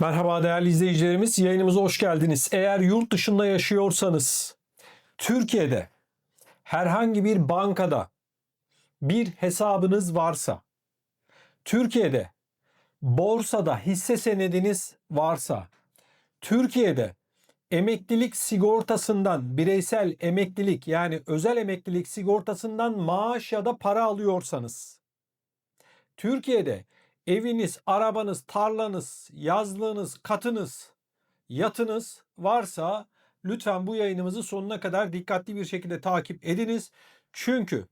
Merhaba değerli izleyicilerimiz, yayınımıza hoş geldiniz. Eğer yurt dışında yaşıyorsanız, Türkiye'de herhangi bir bankada bir hesabınız varsa, Türkiye'de borsada hisse senediniz varsa, Türkiye'de emeklilik sigortasından, bireysel emeklilik yani özel emeklilik sigortasından maaş ya da para alıyorsanız, Türkiye'de eviniz, arabanız, tarlanız, yazlığınız, katınız, yatınız varsa lütfen bu yayınımızı sonuna kadar dikkatli bir şekilde takip ediniz. Çünkü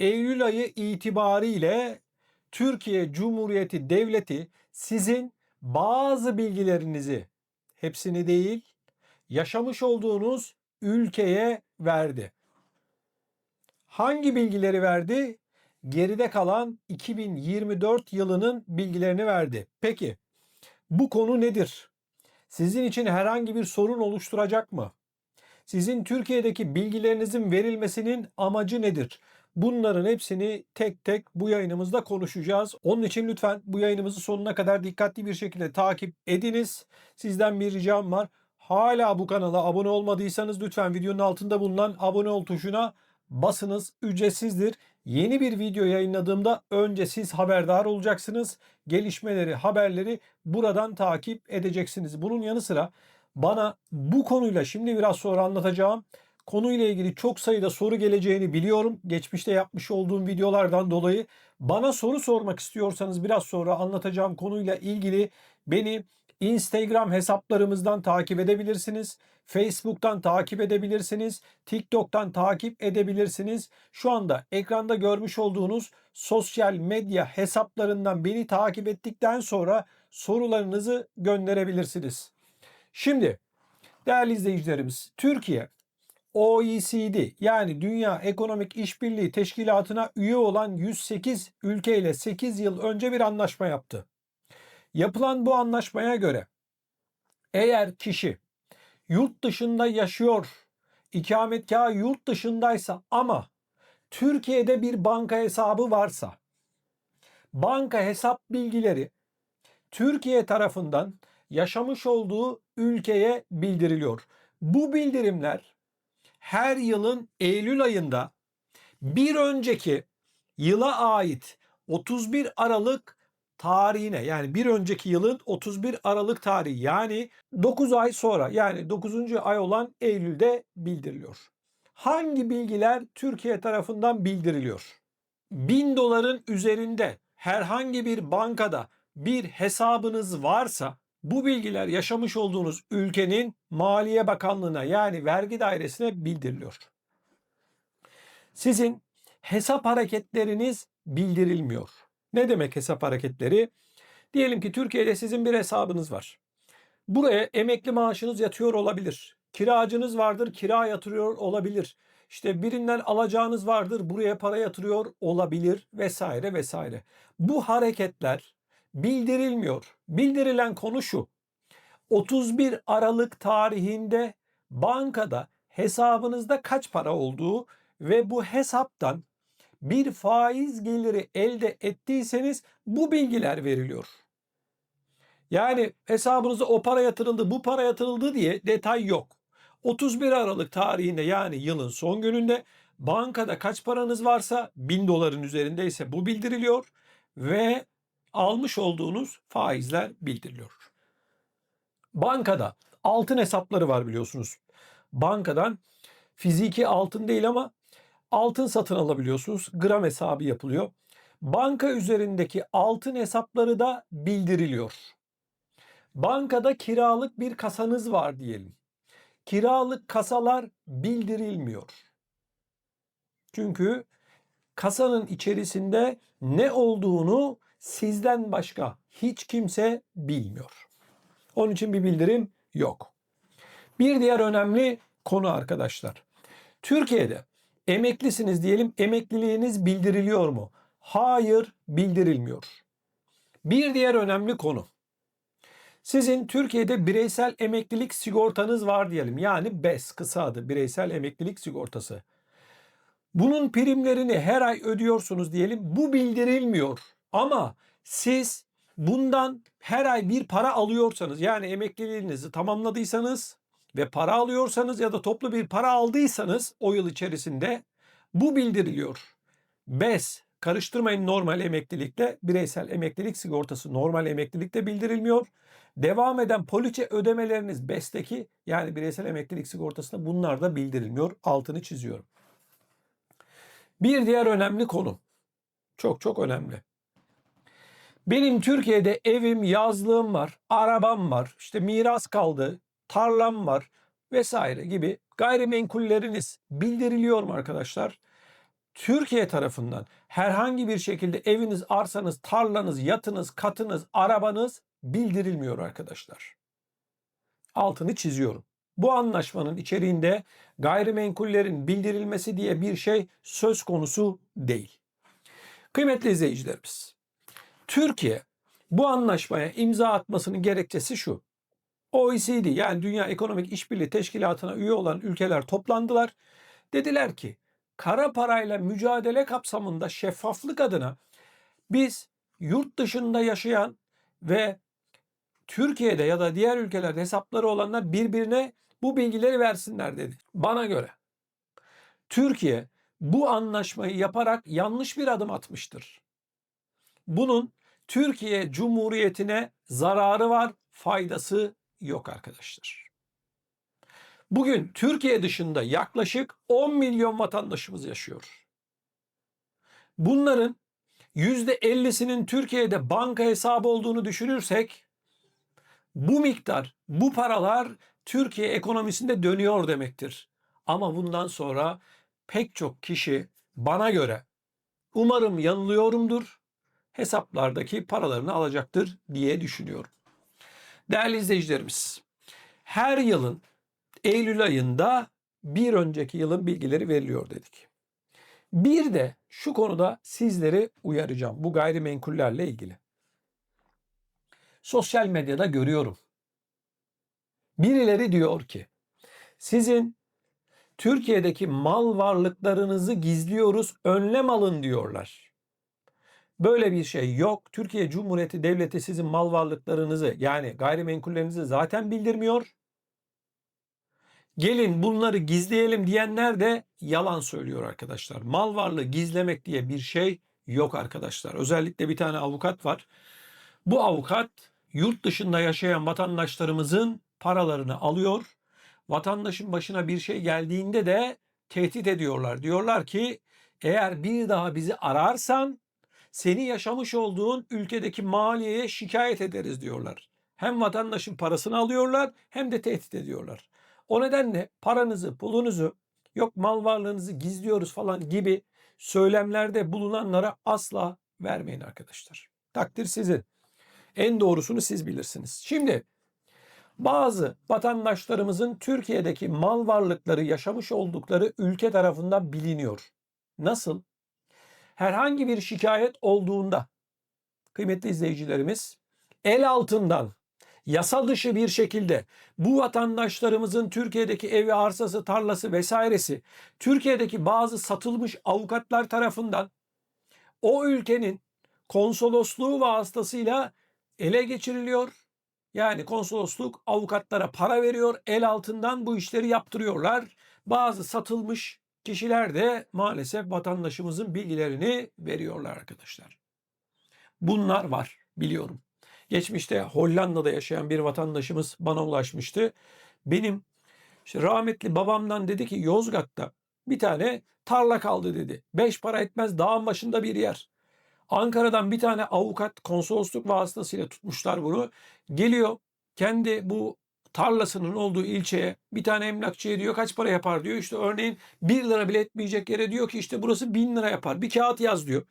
Eylül ayı itibariyle Türkiye Cumhuriyeti Devleti sizin bazı bilgilerinizi, hepsini değil, yaşamış olduğunuz ülkeye verdi. Hangi bilgileri verdi? Geride kalan 2024 yılının bilgilerini verdi. Peki bu konu nedir? Sizin için herhangi bir sorun oluşturacak mı? Sizin Türkiye'deki bilgilerinizin verilmesinin amacı nedir? Bunların hepsini tek tek bu yayınımızda konuşacağız. Onun için lütfen bu yayınımızı sonuna kadar dikkatli bir şekilde takip ediniz. Sizden bir ricam var. Hala bu kanala abone olmadıysanız lütfen videonun altında bulunan abone ol tuşuna basınız ücretsizdir. Yeni bir video yayınladığımda önce siz haberdar olacaksınız. Gelişmeleri, haberleri buradan takip edeceksiniz. Bunun yanı sıra bana bu konuyla şimdi biraz sonra anlatacağım konuyla ilgili çok sayıda soru geleceğini biliyorum. Geçmişte yapmış olduğum videolardan dolayı bana soru sormak istiyorsanız biraz sonra anlatacağım konuyla ilgili beni Instagram hesaplarımızdan takip edebilirsiniz. Facebook'tan takip edebilirsiniz. TikTok'tan takip edebilirsiniz. Şu anda ekranda görmüş olduğunuz sosyal medya hesaplarından beni takip ettikten sonra sorularınızı gönderebilirsiniz. Şimdi değerli izleyicilerimiz Türkiye OECD yani Dünya Ekonomik İşbirliği Teşkilatı'na üye olan 108 ülkeyle 8 yıl önce bir anlaşma yaptı. Yapılan bu anlaşmaya göre eğer kişi yurt dışında yaşıyor, ikametgahı yurt dışındaysa ama Türkiye'de bir banka hesabı varsa banka hesap bilgileri Türkiye tarafından yaşamış olduğu ülkeye bildiriliyor. Bu bildirimler her yılın Eylül ayında bir önceki yıla ait 31 Aralık tarihine yani bir önceki yılın 31 Aralık tarihi yani 9 ay sonra yani 9. ay olan Eylül'de bildiriliyor. Hangi bilgiler Türkiye tarafından bildiriliyor? 1000 doların üzerinde herhangi bir bankada bir hesabınız varsa bu bilgiler yaşamış olduğunuz ülkenin Maliye Bakanlığı'na yani vergi dairesine bildiriliyor. Sizin hesap hareketleriniz bildirilmiyor. Ne demek hesap hareketleri? Diyelim ki Türkiye'de sizin bir hesabınız var. Buraya emekli maaşınız yatıyor olabilir. Kiracınız vardır, kira yatırıyor olabilir. İşte birinden alacağınız vardır, buraya para yatırıyor olabilir vesaire vesaire. Bu hareketler bildirilmiyor. Bildirilen konu şu. 31 Aralık tarihinde bankada hesabınızda kaç para olduğu ve bu hesaptan bir faiz geliri elde ettiyseniz bu bilgiler veriliyor. Yani hesabınıza o para yatırıldı, bu para yatırıldı diye detay yok. 31 Aralık tarihinde yani yılın son gününde bankada kaç paranız varsa 1000 doların üzerindeyse bu bildiriliyor ve almış olduğunuz faizler bildiriliyor. Bankada altın hesapları var biliyorsunuz. Bankadan fiziki altın değil ama altın satın alabiliyorsunuz. Gram hesabı yapılıyor. Banka üzerindeki altın hesapları da bildiriliyor. Bankada kiralık bir kasanız var diyelim. Kiralık kasalar bildirilmiyor. Çünkü kasanın içerisinde ne olduğunu sizden başka hiç kimse bilmiyor. Onun için bir bildirim yok. Bir diğer önemli konu arkadaşlar. Türkiye'de emeklisiniz diyelim emekliliğiniz bildiriliyor mu? Hayır bildirilmiyor. Bir diğer önemli konu. Sizin Türkiye'de bireysel emeklilik sigortanız var diyelim. Yani BES kısa adı bireysel emeklilik sigortası. Bunun primlerini her ay ödüyorsunuz diyelim. Bu bildirilmiyor. Ama siz bundan her ay bir para alıyorsanız yani emekliliğinizi tamamladıysanız ve para alıyorsanız ya da toplu bir para aldıysanız o yıl içerisinde bu bildiriliyor. BES karıştırmayın normal emeklilikle bireysel emeklilik sigortası normal emeklilikte bildirilmiyor. Devam eden poliçe ödemeleriniz BES'teki yani bireysel emeklilik sigortasında bunlar da bildirilmiyor. Altını çiziyorum. Bir diğer önemli konu. Çok çok önemli. Benim Türkiye'de evim, yazlığım var, arabam var, işte miras kaldı, tarlam var vesaire gibi gayrimenkulleriniz bildiriliyor mu arkadaşlar? Türkiye tarafından herhangi bir şekilde eviniz, arsanız, tarlanız, yatınız, katınız, arabanız bildirilmiyor arkadaşlar. Altını çiziyorum. Bu anlaşmanın içeriğinde gayrimenkullerin bildirilmesi diye bir şey söz konusu değil. Kıymetli izleyicilerimiz, Türkiye bu anlaşmaya imza atmasının gerekçesi şu. OECD yani Dünya Ekonomik İşbirliği Teşkilatı'na üye olan ülkeler toplandılar. Dediler ki kara parayla mücadele kapsamında şeffaflık adına biz yurt dışında yaşayan ve Türkiye'de ya da diğer ülkelerde hesapları olanlar birbirine bu bilgileri versinler dedi. Bana göre Türkiye bu anlaşmayı yaparak yanlış bir adım atmıştır. Bunun Türkiye Cumhuriyeti'ne zararı var, faydası yok arkadaşlar. Bugün Türkiye dışında yaklaşık 10 milyon vatandaşımız yaşıyor. Bunların %50'sinin Türkiye'de banka hesabı olduğunu düşünürsek bu miktar, bu paralar Türkiye ekonomisinde dönüyor demektir. Ama bundan sonra pek çok kişi bana göre umarım yanılıyorumdur hesaplardaki paralarını alacaktır diye düşünüyorum. Değerli izleyicilerimiz, her yılın Eylül ayında bir önceki yılın bilgileri veriliyor dedik. Bir de şu konuda sizleri uyaracağım bu gayrimenkullerle ilgili. Sosyal medyada görüyorum. Birileri diyor ki sizin Türkiye'deki mal varlıklarınızı gizliyoruz, önlem alın diyorlar. Böyle bir şey yok. Türkiye Cumhuriyeti Devleti sizin mal varlıklarınızı yani gayrimenkullerinizi zaten bildirmiyor. Gelin bunları gizleyelim diyenler de yalan söylüyor arkadaşlar. Mal varlığı gizlemek diye bir şey yok arkadaşlar. Özellikle bir tane avukat var. Bu avukat yurt dışında yaşayan vatandaşlarımızın paralarını alıyor. Vatandaşın başına bir şey geldiğinde de tehdit ediyorlar. Diyorlar ki eğer bir daha bizi ararsan seni yaşamış olduğun ülkedeki maliyeye şikayet ederiz diyorlar. Hem vatandaşın parasını alıyorlar hem de tehdit ediyorlar. O nedenle paranızı, pulunuzu, yok mal varlığınızı gizliyoruz falan gibi söylemlerde bulunanlara asla vermeyin arkadaşlar. Takdir sizin. En doğrusunu siz bilirsiniz. Şimdi bazı vatandaşlarımızın Türkiye'deki mal varlıkları yaşamış oldukları ülke tarafından biliniyor. Nasıl? Herhangi bir şikayet olduğunda kıymetli izleyicilerimiz el altından yasa dışı bir şekilde bu vatandaşlarımızın Türkiye'deki evi, arsası, tarlası vesairesi Türkiye'deki bazı satılmış avukatlar tarafından o ülkenin konsolosluğu vasıtasıyla ele geçiriliyor. Yani konsolosluk avukatlara para veriyor, el altından bu işleri yaptırıyorlar. Bazı satılmış kişiler de maalesef vatandaşımızın bilgilerini veriyorlar arkadaşlar. Bunlar var biliyorum. Geçmişte Hollanda'da yaşayan bir vatandaşımız bana ulaşmıştı. Benim işte rahmetli babamdan dedi ki Yozgat'ta bir tane tarla kaldı dedi. Beş para etmez dağın başında bir yer. Ankara'dan bir tane avukat konsolosluk vasıtasıyla tutmuşlar bunu. Geliyor kendi bu tarlasının olduğu ilçeye bir tane emlakçıya diyor kaç para yapar diyor. İşte örneğin 1 lira bile etmeyecek yere diyor ki işte burası 1000 lira yapar. Bir kağıt yaz diyor.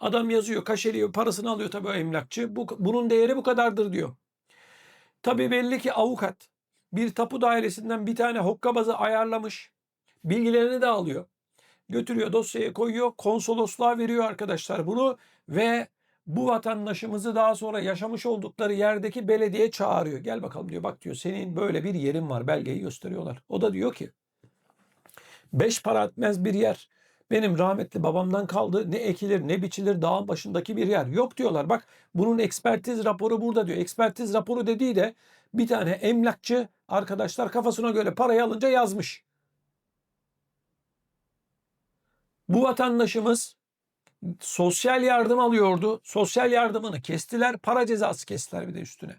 Adam yazıyor, kaşeliyor, parasını alıyor tabii o emlakçı. Bu, bunun değeri bu kadardır diyor. Tabii belli ki avukat bir tapu dairesinden bir tane hokkabazı ayarlamış. Bilgilerini de alıyor. Götürüyor dosyaya koyuyor. Konsolosluğa veriyor arkadaşlar bunu ve bu vatandaşımızı daha sonra yaşamış oldukları yerdeki belediye çağırıyor. Gel bakalım diyor bak diyor senin böyle bir yerin var belgeyi gösteriyorlar. O da diyor ki beş para etmez bir yer Benim rahmetli babamdan kaldı. Ne ekilir ne biçilir dağın başındaki bir yer. Yok diyorlar. Bak bunun ekspertiz raporu burada diyor. Ekspertiz raporu dediği de bir tane emlakçı arkadaşlar kafasına göre parayı alınca yazmış. Bu vatandaşımız sosyal yardım alıyordu. Sosyal yardımını kestiler. Para cezası kestiler bir de üstüne.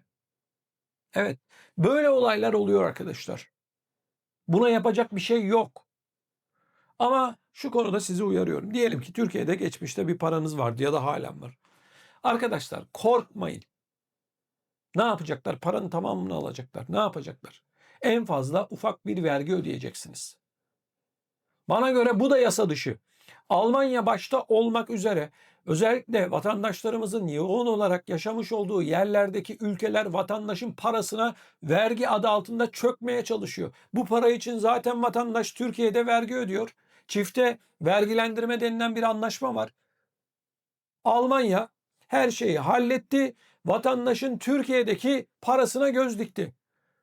Evet. Böyle olaylar oluyor arkadaşlar. Buna yapacak bir şey yok. Ama şu konuda sizi uyarıyorum. Diyelim ki Türkiye'de geçmişte bir paranız vardı ya da halen var. Arkadaşlar korkmayın. Ne yapacaklar? Paranın tamamını alacaklar. Ne yapacaklar? En fazla ufak bir vergi ödeyeceksiniz. Bana göre bu da yasa dışı. Almanya başta olmak üzere özellikle vatandaşlarımızın yoğun olarak yaşamış olduğu yerlerdeki ülkeler vatandaşın parasına vergi adı altında çökmeye çalışıyor. Bu para için zaten vatandaş Türkiye'de vergi ödüyor. Çifte vergilendirme denilen bir anlaşma var. Almanya her şeyi halletti. Vatandaşın Türkiye'deki parasına göz dikti.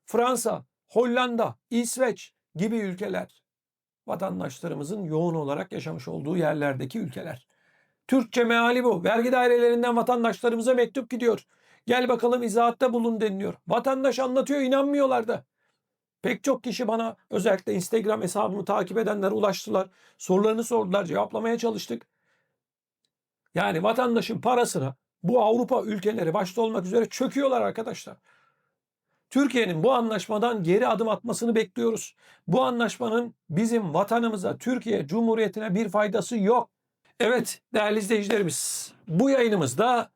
Fransa, Hollanda, İsveç gibi ülkeler vatandaşlarımızın yoğun olarak yaşamış olduğu yerlerdeki ülkeler. Türkçe meali bu. Vergi dairelerinden vatandaşlarımıza mektup gidiyor. Gel bakalım izahatta bulun deniliyor. Vatandaş anlatıyor inanmıyorlar da. Pek çok kişi bana özellikle Instagram hesabımı takip edenler ulaştılar. Sorularını sordular, cevaplamaya çalıştık. Yani vatandaşın parasına bu Avrupa ülkeleri başta olmak üzere çöküyorlar arkadaşlar. Türkiye'nin bu anlaşmadan geri adım atmasını bekliyoruz. Bu anlaşmanın bizim vatanımıza, Türkiye Cumhuriyeti'ne bir faydası yok. Evet değerli izleyicilerimiz bu yayınımızda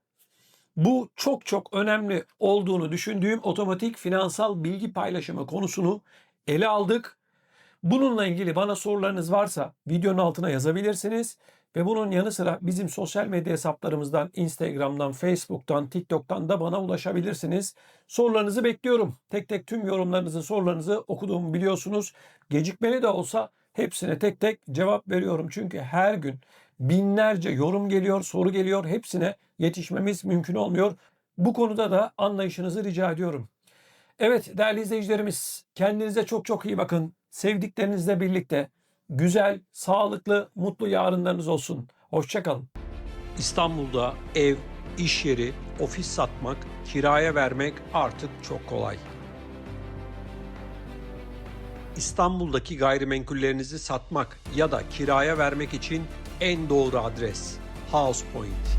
bu çok çok önemli olduğunu düşündüğüm otomatik finansal bilgi paylaşımı konusunu ele aldık. Bununla ilgili bana sorularınız varsa videonun altına yazabilirsiniz. Ve bunun yanı sıra bizim sosyal medya hesaplarımızdan Instagram'dan, Facebook'tan, TikTok'tan da bana ulaşabilirsiniz. Sorularınızı bekliyorum. Tek tek tüm yorumlarınızı, sorularınızı okuduğumu biliyorsunuz. Gecikmeli de olsa hepsine tek tek cevap veriyorum. Çünkü her gün binlerce yorum geliyor, soru geliyor. Hepsine yetişmemiz mümkün olmuyor. Bu konuda da anlayışınızı rica ediyorum. Evet değerli izleyicilerimiz kendinize çok çok iyi bakın. Sevdiklerinizle birlikte güzel, sağlıklı, mutlu yarınlarınız olsun. Hoşçakalın. İstanbul'da ev, iş yeri, ofis satmak, kiraya vermek artık çok kolay. İstanbul'daki gayrimenkullerinizi satmak ya da kiraya vermek için en doğru adres House Point.